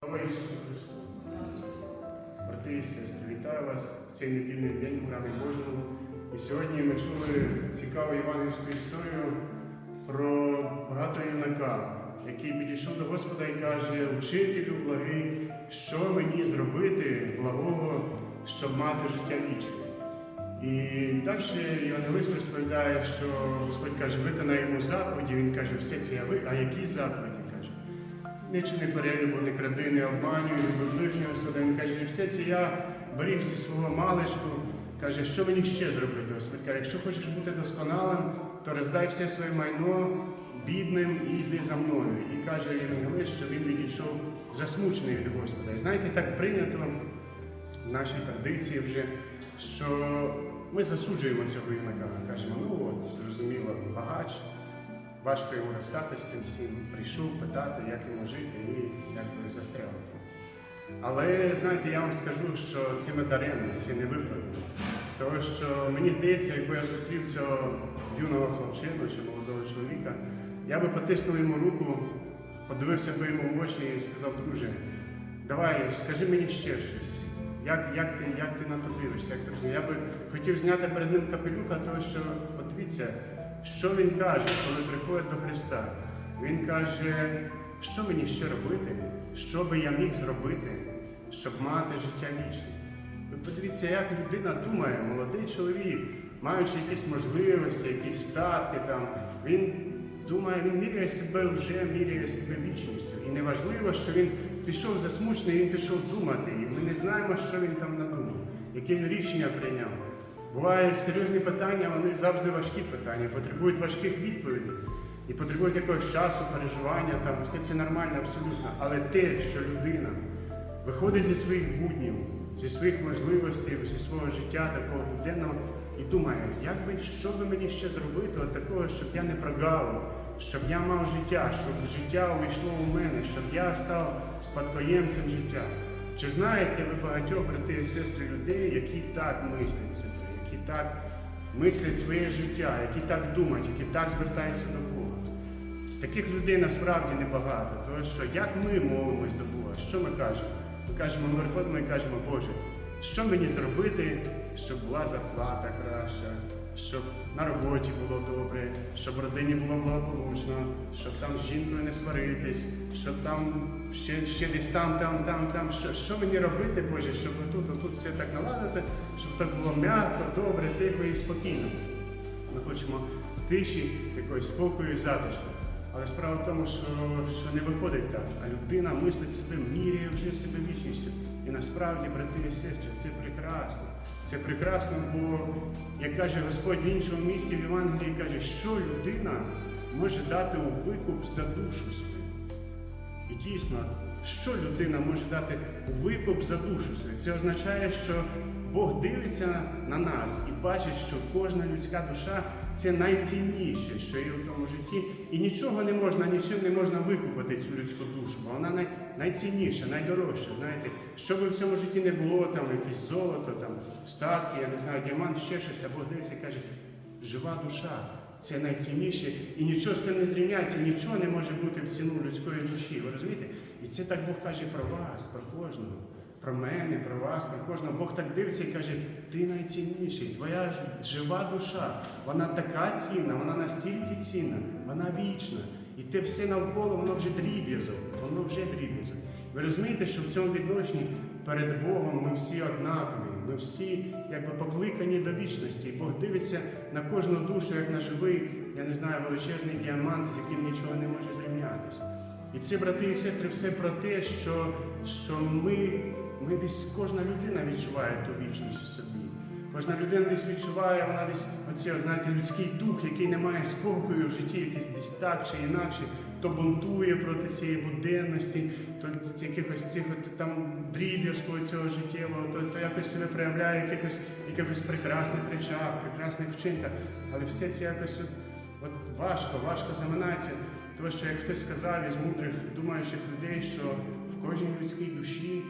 Слава Ісусу Христу! Брати і сестри, вітаю вас в цей недільний день в храмі Божому. І сьогодні ми чули цікаву євангельську історію про багато юнака, який підійшов до Господа і каже: Учителю благий, що мені зробити благого, щоб мати життя вічне. І далі Євангелист розповідає, що Господь каже, виконай йому заповіді. Він каже, все це я ви, а які заповіді? Каже. Не перелюбу, не кради, не обманюй, люби ближнього свого. Він каже, все це я беріг зі свого маличку. Каже, що мені ще зробити? Господь каже, якщо хочеш бути досконалим, то роздай все своє майно бідним і йди за мною. І каже Євангелист, що він відійшов засмучений від Господа. І знаєте, так прийнято в нашій традиції вже, що ми засуджуємо цього юнака. Кажемо, ну от, зрозуміло, багач, важко йому розстатися з тим всім. Прийшов питати, як йому жити, і якби застряв. Але знаєте, я вам скажу, що це не даремно, це не виправдано. Тому що мені здається, якби я зустрів цього юного хлопчину чи молодого чоловіка, я би потиснув йому руку, подивився би йому в очі і сказав, друже, давай, скажи мені ще щось. Як, як, ти, як ти на? Як ти? Я би хотів зняти перед ним капелюха, тому що подивіться, що він каже, коли приходить до Христа. Він каже, що мені ще робити, що би я міг зробити, щоб мати життя вічне. Ви подивіться, як людина думає, молодий чоловік, маючи якісь можливості, якісь статки, там, він думає, він міряє себе вже, міряє себе вічністю. І неважливо, що він пішов засмучений, він пішов думати, і ми не знаємо, що він там надумав, яке він рішення прийняв. Бувають серйозні питання, вони завжди важкі питання, потребують важких відповідей і потребують якогось часу, переживання, там все це нормально, абсолютно. Але те, що людина виходить зі своїх буднів, зі своїх можливостей, зі свого життя такого буденного і думає, як би що би мені ще зробити, от такого, щоб я не прогавив, щоб я мав життя, щоб життя увійшло у мене, щоб я став спадкоємцем життя. Чи знаєте ви багатьох брати і сестри людей, які так мислять себе, які так мислять своє життя, які так думають, які так звертаються до Бога? Таких людей насправді небагато, тому що як ми молимось до Бога, що ми кажемо? Ми кажемо, ми виходимо і кажемо, Боже, що мені зробити, щоб була зарплата краща, щоб на роботі було добре, щоб в родині було благополучно, щоб там з жінкою не сваритись, щоб там ще, ще десь там, там, там, там. Що, що мені робити, Боже, щоб отут, отут все так наладити, щоб так було м'яко, добре, тихо і спокійно. Ми хочемо тиші, якоїсь спокою і затишку. Але справа в тому, що, що не виходить так, а людина мислить себе, міряє вже себе вічністю. І насправді, брати і сестри, це прекрасно. Це прекрасно, бо, як каже Господь в іншому місці в Євангелії, каже, що людина може дати у викуп за душу свою. І дійсно, що людина може дати у викуп за душу свою? Це означає, що Бог дивиться на нас і бачить, що кожна людська душа це найцінніше, що є в тому житті, і нічого не можна, нічим не можна викупити цю людську душу, бо вона най, найцінніша, найдорожча. Знаєте, що би в цьому житті не було, там якесь золото, там статки, я не знаю, діамант, ще щось, а Бог дивиться і каже, жива душа. Це найцінніше, і нічого з тим не зрівняється, нічого не може бути в ціну людської душі. Ви розумієте? І це так Бог каже про вас, про кожного, про мене, про вас, про кожного. Бог так дивиться і каже, ти найцінніший, твоя жива душа, вона така цінна, вона настільки цінна, вона вічна. І те все навколо, воно вже дріб'язок, воно вже дріб'язок. Ви розумієте, що в цьому відношенні перед Богом ми всі однакові. Ми всі якби покликані до вічності. І Бог дивиться на кожну душу, як на живий, я не знаю, величезний діамант, з яким нічого не може зрівнятися. І це, брати і сестри, все про те, що, що ми, ми десь кожна людина відчуває ту вічність в собі. Кожна людина десь відчуває, вона десь оці, знаєте, людський дух, який не має спокою в житті, якийсь десь так чи інакше, то бунтує проти цієї буденності, то якихось цих от, там дріб'язку цього життєвого, то, то якось себе проявляє в якихось, якихось прекрасних речах, прекрасних вчинках. Але все це якось от, от важко, важко заминається. Тому що, як хтось сказав із мудрих, думаючих людей, що в кожній людській душі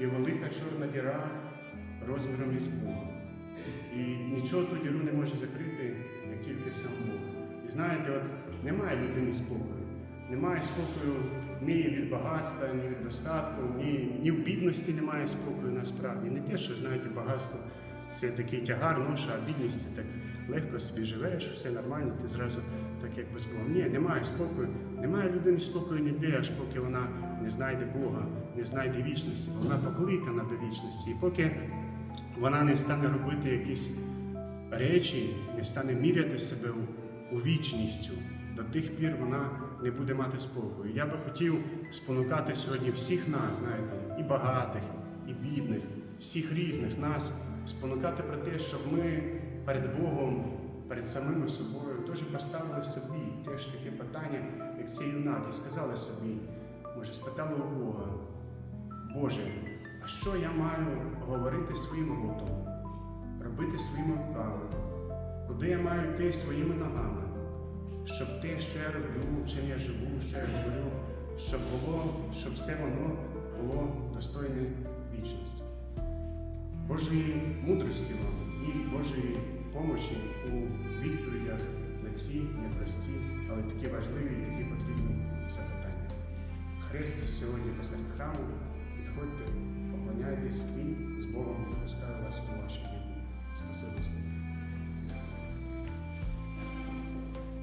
є велика чорна діра розміром із Бога. І нічого ту діру не може закрити, як тільки сам Бог. І знаєте, от немає людини спокою. Немає спокою ні від багатства, ні від достатку, ні, ні в бідності немає спокою насправді. Не те, що знаєте, багатство це такий тягар, ноша, а бідність це так легко собі живеш, все нормально, ти зразу так як без Бога. Ні, немає спокою, немає людини спокою ніде, аж поки вона не знайде Бога, не знайде вічності, вона покликана до вічності. І поки вона не стане робити якісь речі, не стане міряти себе у, у вічністю, до тих пір вона не буде мати спокою. Я би хотів спонукати сьогодні всіх нас, знаєте, і багатих, і бідних, всіх різних нас, спонукати про те, щоб ми перед Богом, перед самими собою теж поставили собі теж таке питання, як цей юнак, і сказали собі, може, спитали у Бога, Боже, а що я маю говорити своїм ротом, робити своїми руками, куди я маю йти своїми ногами, щоб те, що я роблю, чим я живу, що я говорю, щоб було, щоб все воно було достойне вічності. Божої мудрості вам і Божої помочі у відповідях на ці непрості, але такі важливі і такі потрібні запитання. Хрест сьогодні посеред храму, підходьте, поклоняйтесь і з Богом пускаю вас у ваші віку. Спасибі Господь.